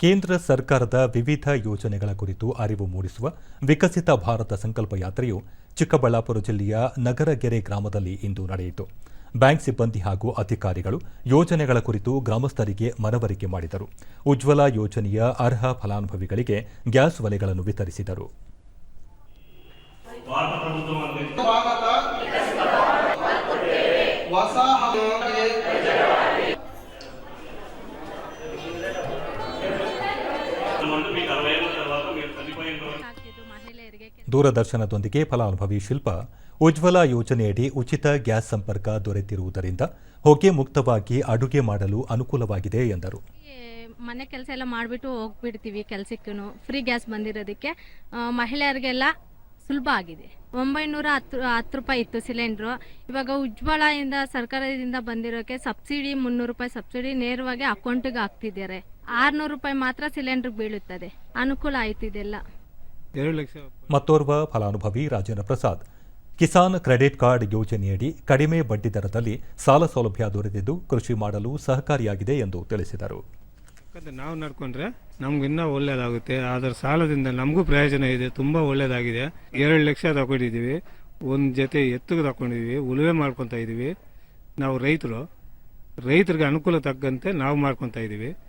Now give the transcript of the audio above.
ಕೇಂದ್ರ ಸರ್ಕಾರದ ವಿವಿಧ ಯೋಜನೆಗಳ ಕುರಿತು ಅರಿವು ಮೂಡಿಸುವ ವಿಕಸಿತ ಭಾರತ ಸಂಕಲ್ಪ ಯಾತ್ರೆಯು ಚಿಕ್ಕಬಳ್ಳಾಪುರ ಜಿಲ್ಲೆಯ ನಗರಗೆರೆ ಗ್ರಾಮದಲ್ಲಿ ಇಂದು ನಡೆಯಿತು. ಬ್ಯಾಂಕ್ ಸಿಬ್ಬಂದಿ ಹಾಗೂ ಅಧಿಕಾರಿಗಳು ಯೋಜನೆಗಳ ಕುರಿತು ಗ್ರಾಮಸ್ಥರಿಗೆ ಮನವರಿಕೆ ಮಾಡಿದರು. ಉಜ್ವಲ ಯೋಜನೆಯ ಅರ್ಹ ಫಲಾನುಭವಿಗಳಿಗೆ ಗ್ಯಾಸ್ ಒಲೆಗಳನ್ನು ವಿತರಿಸಿದರು. ದೂರದರ್ಶನದೊಂದಿಗೆ ಫಲಾನುಭವಿ ಶಿಲ್ಪ ಉಜ್ವಲ ಯೋಜನೆಯಡಿ ಉಚಿತ ಗ್ಯಾಸ್ ಸಂಪರ್ಕ ದೊರೆತಿರುವುದರಿಂದ ಹೊಗೆ ಮುಕ್ತವಾಗಿ ಅಡುಗೆ ಮಾಡಲು ಅನುಕೂಲವಾಗಿದೆ ಎಂದರು. ಮನೆ ಕೆಲಸ ಎಲ್ಲ ಮಾಡಿಬಿಟ್ಟು ಹೋಗ್ಬಿಡ್ತೀವಿ ಕೆಲಸಕ್ಕೂ ಫ್ರೀ ಗ್ಯಾಸ್ ಬಂದಿರೋದಕ್ಕೆ ಮಹಿಳೆಯರಿಗೆಲ್ಲ ಸುಲಭ ಆಗಿದೆ. ಒಂಬೈನೂರ ಹತ್ತು ಹತ್ತು ರೂಪಾಯಿ ಇತ್ತು ಸಿಲಿಂಡ್ರು. ಇವಾಗ ಉಜ್ವಲದಿಂದ ಸರ್ಕಾರದಿಂದ ಬಂದಿರೋಕೆ ಸಬ್ಸಿಡಿ ಮುನ್ನೂರು ರೂಪಾಯಿ ಸಬ್ಸಿಡಿ ನೇರವಾಗಿ ಅಕೌಂಟಿಗೆ ಹಾಕ್ತಿದ್ದಾರೆ. ಆರ್ನೂರು ರೂಪಾಯಿ ಮಾತ್ರ ಸಿಲಿಂಡರ್ ಬೀಳುತ್ತದೆ. ಅನುಕೂಲ ಆಯ್ತು ಇದೆಲ್ಲ. ಎರಡು ಲಕ್ಷ ಮತ್ತೋರ್ವ ಫಲಾನುಭವಿ ರಾಜೇಂದ್ರ ಪ್ರಸಾದ್. ಕಿಸಾನ್ ಕ್ರೆಡಿಟ್ ಕಾರ್ಡ್ ಯೋಜನೆಯಡಿ ಕಡಿಮೆ ಬಡ್ಡಿ ದರದಲ್ಲಿ ಸಾಲ ಸೌಲಭ್ಯ ದೊರೆತಿದ್ದು ಕೃಷಿ ಮಾಡಲು ಸಹಕಾರಿಯಾಗಿದೆ ಎಂದು ತಿಳಿಸಿದರು. ಯಾಕಂದ್ರೆ ನಾವು ನಡ್ಕೊಂಡ್ರೆ ನಮ್ಗೆ ಇನ್ನೂ ಒಳ್ಳೇದಾಗುತ್ತೆ. ಅದರ ಸಾಲದಿಂದ ನಮಗೂ ಪ್ರಯೋಜನ ಇದೆ, ತುಂಬ ಒಳ್ಳೇದಾಗಿದೆ. ಎರಡು ಲಕ್ಷ ತಗೊಂಡಿದ್ದೀವಿ ಒಂದು ಜೊತೆ ಎತ್ತಿಗೆ ತಗೊಂಡಿದ್ದೀವಿ ಉಳುವೆ ಮಾಡ್ಕೊತಾ ಇದ್ದೀವಿ ನಾವು ರೈತರು, ರೈತರಿಗೆ ಅನುಕೂಲ ತಕ್ಕಂತೆ ನಾವು ಮಾಡ್ಕೊತಾ ಇದ್ದೀವಿ